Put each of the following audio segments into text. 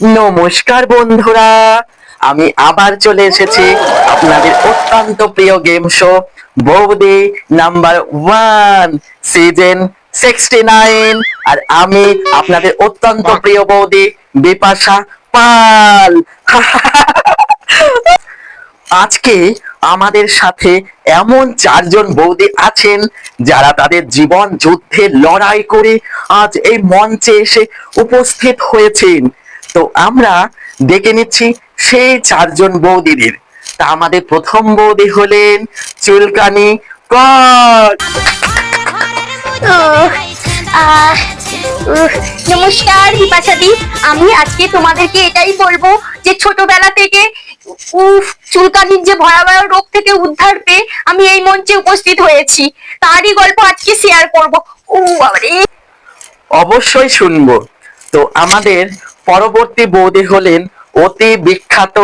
নমস্কার বন্ধুরা, আমি আবার চলে এসেছি আপনাদের অত্যন্ত প্রিয় গেম শো বৌদি number one season sixty nine আর আমি আপনাদের অত্যন্ত প্রিয় বৌদি, বিপাশা পাল। আজকে আমাদের সাথে এমন চারজন বৌদি আছেন, যারা তাদের জীবন যুদ্ধে লড়াই করে আজ এই মঞ্চে এসে উপস্থিত হয়েছেন। তো আমরা দেখে নিচ্ছি সেই চারজন বৌদিদের। তা আমাদের প্রথম বৌদি হলেন চুলকানি উহ, নমস্কার বিপাশাদি আমি আজকে তোমাদেরকে এটাই বলব যে ছোটবেলা থেকে উফ চুলকানির যে ভয়াবহ রোগ থেকে উদ্ধার পেয়ে আমি এই মঞ্চে উপস্থিত হয়েছি। তারই গল্প আজকে শেয়ার করব। ও অবশ্যই শুনব। তো আমাদের পরবর্তী বৌদি হলেন অতি বিখ্যাত,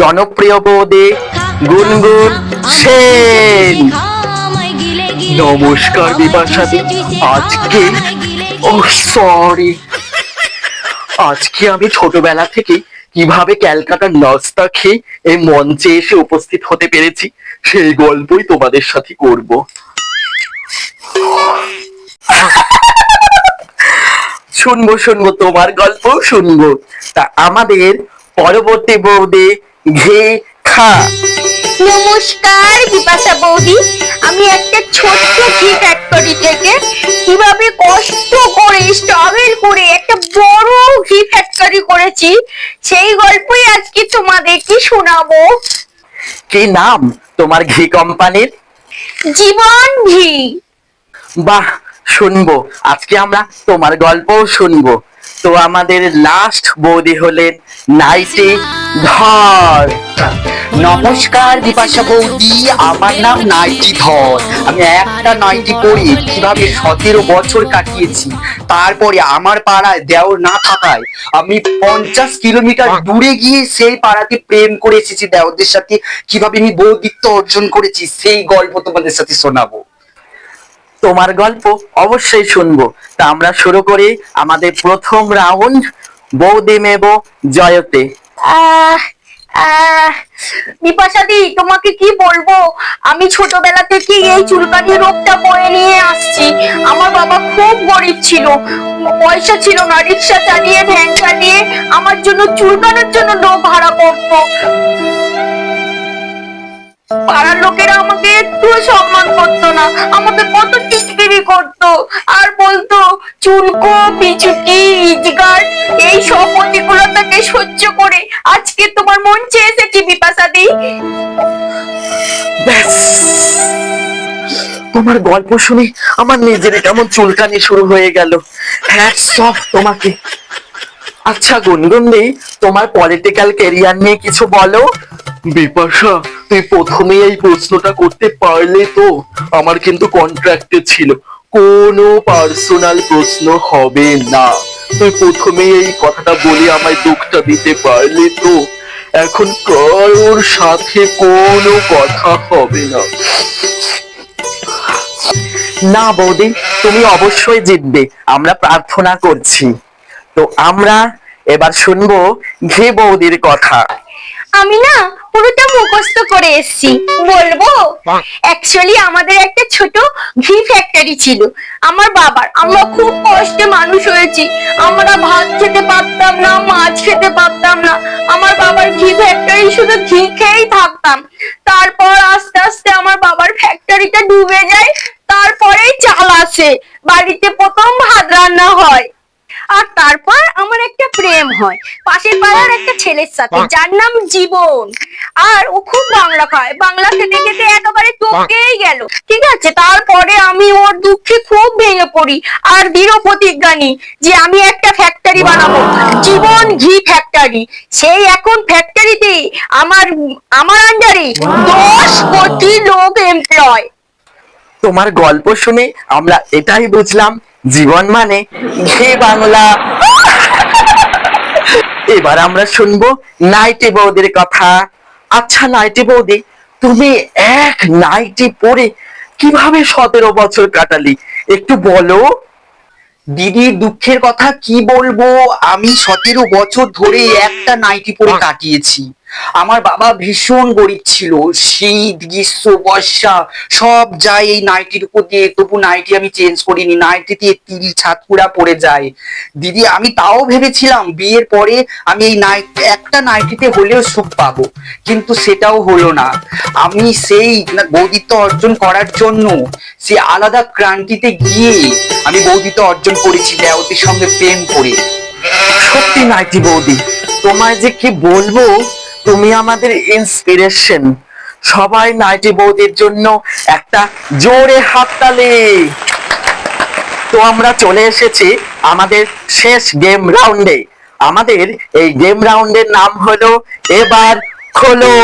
জনপ্রিয় বৌদি গুনগুন সেন। নমস্কার বিপাশাদি আজকে, ও সরি আজকে আমি ছোটবেলা থেকে কীভাবে ক্যালকাটার নাস্তা খেয়ে এই মঞ্চে এসে উপস্থিত হতে পেরেছি, সেই গল্পই তোমাদের সাথে করব। শুনব শুনব তোমার গল্প শুনব। তা আমাদের পরবর্তী বৌদি ঘে খা। নমস্কার বিপাশা বৌদি। আমি একটা ছোট্ট ঘি ফ্যাক্টরি থেকে কীভাবে কষ্ট করে স্ট্রাগল করে একটা বড় ঘি ফ্যাক্টরি করেছি সেই গল্পই আজকে তোমাদেরকে শোনাবো। কি নাম তোমার ঘি কোম্পানির জীবন ঘি। বাহ শুনব। আজকে আমরা তোমার গল্পও শুনব। তো আমাদের লাস্ট বৌদি হলেন নাইটি ধর। নমস্কার বিপাশা বৌদি আমার নাম নাইটি ধর। আমি একটা নাইটি পরি কীভাবে সতেরো বছর কাটিয়েছি। তারপরে আমার পাড়ায় দেওর না থাকায় আমি পঞ্চাশ কিলোমিটার দূরে গিয়ে সেই পাড়াতে প্রেম করে এসেছি দেওরদের সাথে। কীভাবে আমি বৌদিত্ব অর্জন করেছি সেই গল্প তোমাদের সাথে শোনাবো। তোমার গল্প অবশ্যই শুনব। তা আমরা শুরু করি আমাদের প্রথম রাউন্ড বৌদি মেব জয়তে। আহ আহ, বিপাশাদি, তোমাকে কি বলব? আমি ছোটবেলা থেকে এই চুলকানি রোগটা বয়ে নিয়ে আসছি। আমার বাবা খুব গরিব ছিল। পয়সা ছিল না, রিক্সা চালিয়ে, ভ্যান চালিয়ে আমার জন্য চুলকানোর জন্য লোক ভাড়া করতো। পাড়ার লোকেরা আমাকে একটু সম্মান করতো না, আমাকে কত টিটকিরি করতো। আর বলতো, চুলকো বিচুকি ইজগার, এই সব প্রতিকূলতাকে সহ্য করে। আজকে তোমার মঞ্চে এসেছি বিপাশাদি? ব্যাস। তোমার গল্প শুনে আমার নিজের কেমন চুলকানি শুরু হয়ে গেল। হ্যাটস অফ তোমাকে। আচ্ছা গুনগুনদি তোমার পলিটিক্যাল ক্যারিয়ার নিয়ে কিছু বলো। বিপাশা, তুই প্রথমে এই প্রশ্নটা করতে পারলে তো। আমার কিন্তু কন্ট্রাক্টে ছিল। কোনো পার্সোনাল প্রশ্ন হবে না। তুই প্রথমে এই কথাটা বলে, আমায় দুঃখটা দিতে পারলে তো। এখন কারোর সাথে কোনো কথা হবে না। না বৌদি, তুমি অবশ্যই জিতবে। আমরা প্রার্থনা করছি। তো আমরা এবার শুনব ঘে বৌদির কথা। আমি না পুরোটা মুখস্থ করে এসেছি। বলব? অ্যাকচুয়ালি আমাদের একটা ছোট ঘি ফ্যাক্টরি ছিল। আমার বাবার আমরা খুব কষ্টে মানুষ হয়েছি। আমরা ভাত খেতে পারতাম না মাছ খেতে পারতাম না। আমার বাবার ঘি ফ্যাক্টরি শুধু ঘি খেয়েই থাকতাম। তারপর আস্তে আস্তে আমার বাবার ফ্যাক্টরিটা ডুবে যায়। তারপরেই চাল আসে। বাড়িতে প্রথম ভাত রান্না হয়। আর তারপর আমার একটা হয়। পাশের পাড়ার একটা ছেলের সাথে যার নাম জীবন। আর ও খুব বাংলা খায়। বাংলা খেতে খেতে একেবারে টপকেই গেল। ঠিক আছে তারপরে আমি ওর দুঃখে খুব ভেঙে পড়ি। আর দৃঢ় প্রতিজ্ঞা নিই যে আমি একটা ফ্যাক্টরি বানাবো। জীবন ঘি ফ্যাক্টরি সেই এখন ফ্যাক্টরিতে আমার আমার আন্ডারে দশ কোটি লোক এমপ্লয় তোমার গল্প শুনে আমরা এটাই বুঝলাম জীবন মানে ঘি বাংলা। এবার আমরা শুনব নাইটি বৌদির কথা। আচ্ছা নাইটি বৌদি তুমি এক নাইটি পরে কীভাবে সতেরো বছর কাটালি? একটু বলো। দিদি দুঃখের কথা কি বলব? আমি সতেরো বছর ধরে একটা নাইটি পরে কাটিয়েছি। আমার বাবা ভীষণ গরিব ছিল, শীত, গ্রীষ্ম, বর্ষা, সব যায় এই নাইটির উপর দিয়ে, তবু নাইটি আমি চেঞ্জ করিনি নাইটি দিয়ে তিল ছাতকুড়া পড়ে যায়। দিদি, আমি তাও ভেবেছিলাম বিয়ের পরে আমি এই নাইট একটা নাইটিতে হলেও সুখ পাবো, কিন্তু সেটাও হলো না। আমি সেই বৌদিত্ব অর্জন করার জন্য সে আলাদা ক্রান্তিতে গিয়ে আমি বৌদিত্ব অর্জন করেছি দেওতির সঙ্গে প্রেম করে। সত্যি নাইটি বৌদি, তোমায় যে কি বলব তুমি আমাদের ইন্সপিরেশন সবাই নাইটি বৌদির জন্য একটা জোরে হাততালি। তো আমরা চলে এসেছি আমাদের শেষ গেম রাউন্ডে আমাদের এই গেম রাউন্ডের নাম হলো এবার খোলো।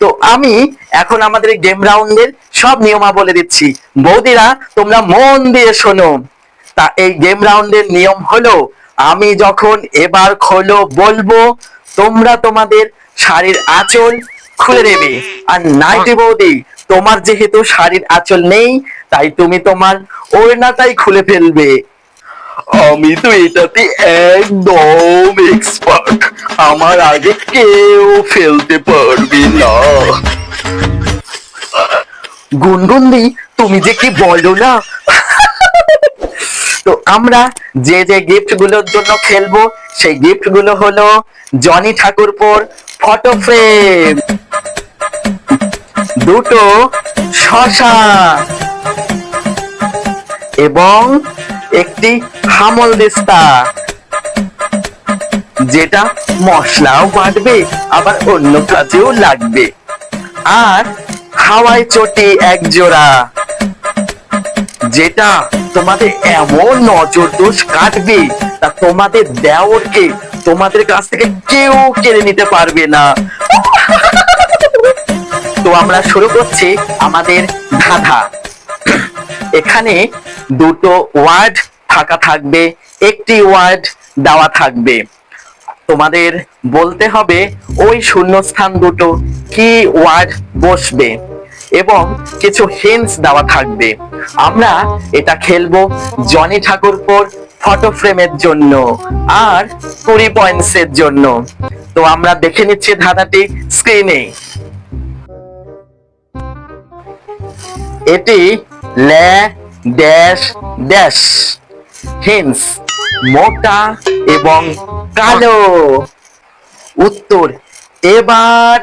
তো আমি এখন আমাদের গেম রাউন্ডের সব নিয়মা বলে দিচ্ছি। বৌদিরা, তোমরা মন দিয়ে শোনো। তা এই গেম রাউন্ডের নিয়ম হলো আমি যখন এবার খোলো বলব তোমরা তোমাদের শাড়ির আঁচল খুলে দেবে আর নাইটি বৌদি তোমার যেহেতু শাড়ির আঁচল নেই তাই তুমি তোমার ওড়নাটাই খুলে ফেলবে। আমি তো এটাতে একদম এক্সপার্ট আমার আগে কেউ ফেলতে পারবে না। গুনগুনদি তুমি যে কি বলো না? তো আমরা যে যে গিফটগুলোর জন্য খেলব, সেই গিফটগুলো হলো জনি ঠাকুরপুর ফটো ফ্রেম দুটো শশা এবং একটি হামল দিস্তা, যেটা মশলাও বাটবে, আবার অন্য কাজেও লাগবে। আর হাওয়াই চটি এক জোড়া যেটা তোমাদের এমন নজর দোষ কাটবে তা তোমাদের দেওরকে তোমাদের কাছ থেকে কেউ কেড়ে নিতে পারবে না। তো আমরা শুরু করছি আমাদের ধাঁধা। এখানে দুটো ওয়ার্ড থাকা থাকবে, একটি ওয়ার্ড দেওয়া থাকবে। তোমাদের বলতে হবে ওই শূন্যস্থান দুটো কি ওয়ার্ড বসবে এবং কিছু হিন্টস দেওয়া থাকবে। আমরা এটা খেলব জনি ঠাকুরপুর ফটো ফ্রেমের জন্য আর কুড়ি পয়েন্টস এর জন্য। তো আমরা দেখে নিচ্ছি ধাঁধাটি স্ক্রিনে এটি লে ড্যাশ ড্যাশ। হিন্স মোটা এবং কালো। উত্তর, এবার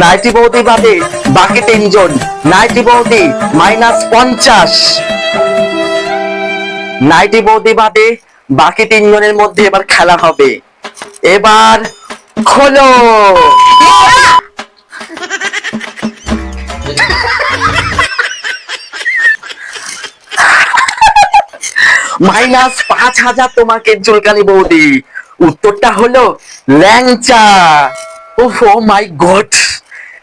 নাইটি বৌদি বাদে বাকি তিনজন। নাইটি বৌদি মাইনাস পঞ্চাশ। নাইটি বৌদি বাদে বাকি তিনজনের মধ্যে এবার খেলা হবে। এবার খোলো। মাইনাস পাঁচ হাজার তোমাকে চুলকানি বৌদি। উত্তরটা হলো ল্যাংচা। ওহ মাই গড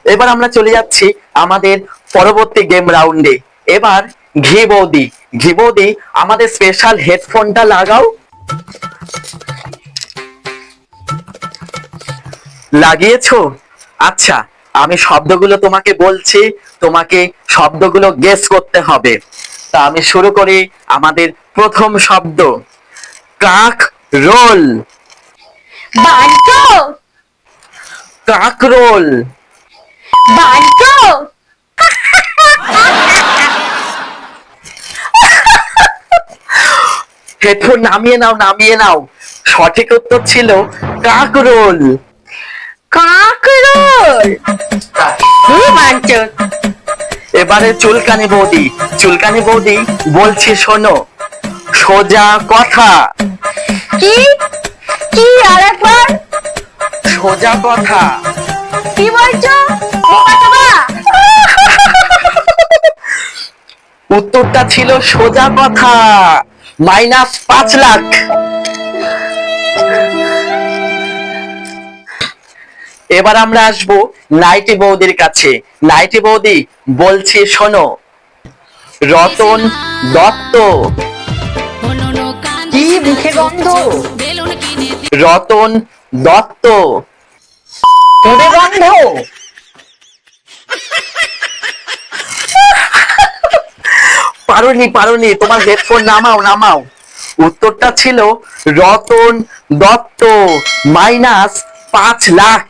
এবার আমরা চলে যাচ্ছি আমাদের পরবর্তী গেম রাউন্ডে এবার ঘি বৌদি ঘি বৌদি আমাদের স্পেশাল হেডফোনটা লাগাও। লাগিয়েছো? আচ্ছা আমি শব্দগুলো তোমাকে বলছি তোমাকে শব্দগুলো গেস করতে হবে। তা আমি শুরু করি আমাদের প্রথম শব্দ। কাক রোল। বান্টো বান্টো হেডফোন নামিয়ে নাও নামিয়ে নাও। সঠিক উত্তর ছিল কাক রোল কাকরোল এবারে চুলকানি বৌদি চুলকানি বৌদি বলছি শোনো সোজা কথা। কি? কি আরেকবার? সোজা কথা। কি বলছো? উত্তরটা ছিল সোজা কথা। মাইনাস পাঁচ লাখ। এবার আমরা আসব নাইটি বৌদির কাছে। নাইটি বৌদি বলছি, শোনো, রতন দত্ত। কি মুখে গন্ধ? রতন দত্ত। গন্ধ। পারোনি পারোনি তোমার হেডফোন নামাও নামাও। উত্তরটা ছিল রতন দত্ত মাইনাস পাঁচ লাখ।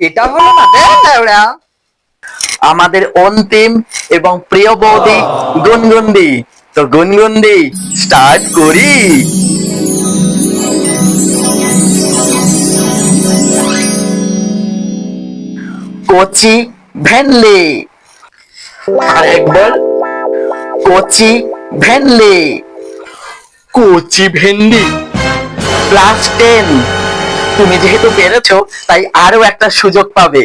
এটা হলো না ওরা। আমাদের অন্তিম এবং প্রিয় বৌদি গুনগুন্দি। তো গুনগুন্দি স্টার্ট করি। কচি ভ্যানলে আর একবার কচি ভ্যানলে কচি ভেন্ডি। ক্লাস টেন তুমি যেহেতু পেরেছ তাই আরও একটা সুযোগ পাবে।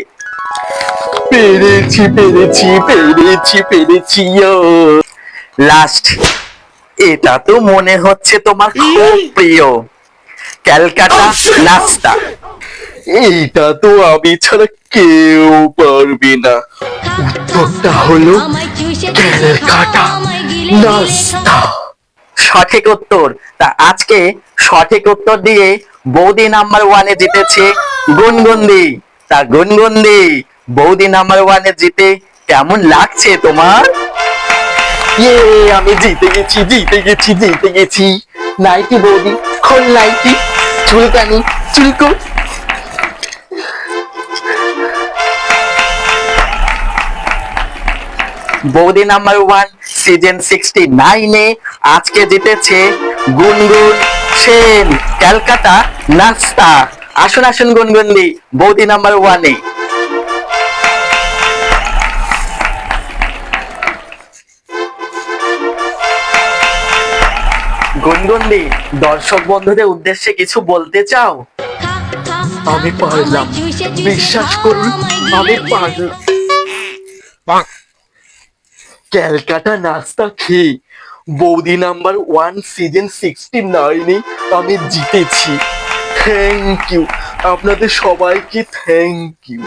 পেরেছি পেরেছি পেরেছি পেরেছি লাস্ট এটা তো মনে হচ্ছে তোমার খুব প্রিয়। ক্যালকাটা নাস্তা। এইটা তো আমি ছাড়া কেউ পারবে না। উত্তরটা হলো ক্যালকাটা। সঠিক উত্তর। তা আজকে সঠিক উত্তর দিয়ে বৌদি নাম্বার ওয়ানে জিতেছে গুনগুন্দি। তা গুনগুন্দি বৌদি নাম্বার ওয়ানে জিতে কেমন লাগছে তোমার? ইয়ে আমি জিতে গেছি জিতে গেছি জিতে গেছি। নাইটি বৌদি খোল নাইটি। চুলকানি চুলকো। বৌদি নাম্বার ওয়ান সিজন সিক্সটি নাইনে আজকে জিতেছে গুনগুন সেন ক্যালকাটা নাস্তা আসুন আসুন গুনগুনদি বৌদি নাম্বার ওয়ানে গুনগুনদি দর্শক বন্ধুদের উদ্দেশ্যে কিছু বলতে চাও? আমি পারলাম। বিশ্বাস করুন আমি পারলাম। ক্যালকাটা নাস্তা খেয়ে বৌদি নাম্বার ওয়ান সিজন সিক্সটি নাইনে আমি জিতেছি। থ্যাংক ইউ আপনাদের সবাইকে থ্যাংক ইউ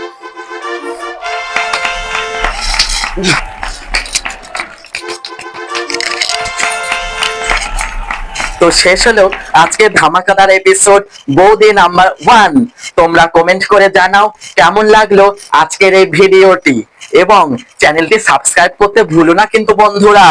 তো শেষ হলো আজকে ধামাকাদার এপিসোড বৌদি নাম্বার ওয়ান তোমরা কমেন্ট করে জানাও কেমন লাগল আজকের এই ভিডিওটি এবং চ্যানেলটি সাবস্ক্রাইব করতে ভুলো না কিন্তু বন্ধুরা।